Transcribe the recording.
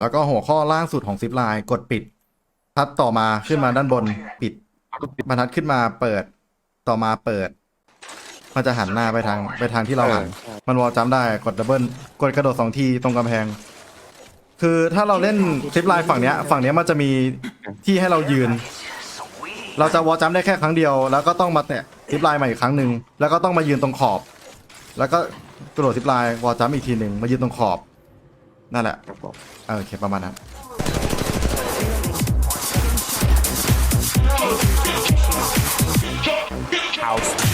แล้วก็หัวข้อล่างสุดของซิปไลน์กดปิดพัดต่อมาขึ้นมาด้านบนปิดบรรทัดขึ้นมาเปิดต่อมาเปิด มันจะหันหน้าไปทางไปทางที่เราหันมันวอลจัมได้กดดับเบิลกดกระโดดสองทีตรงกำแพง คือถ้าเราเล่นซิปไลน์ฝั่งเนี้ย ฝั่งเนี้ยมันจะมีที่ให้เรายืน เราจะวอลจัมได้แค่ครั้งเดียว แล้วก็ต้องมาแตะซิปไลน์ใหม่อีกครั้งหนึ่งแล้วก็ต้องมายืนตรงขอบ แล้วก็กระโดดซิปไลน์วอลจัมอีกทีหนึ่งมายืนตรงขอบ นั่นแหละเออโอเคประมาณนั้นเอา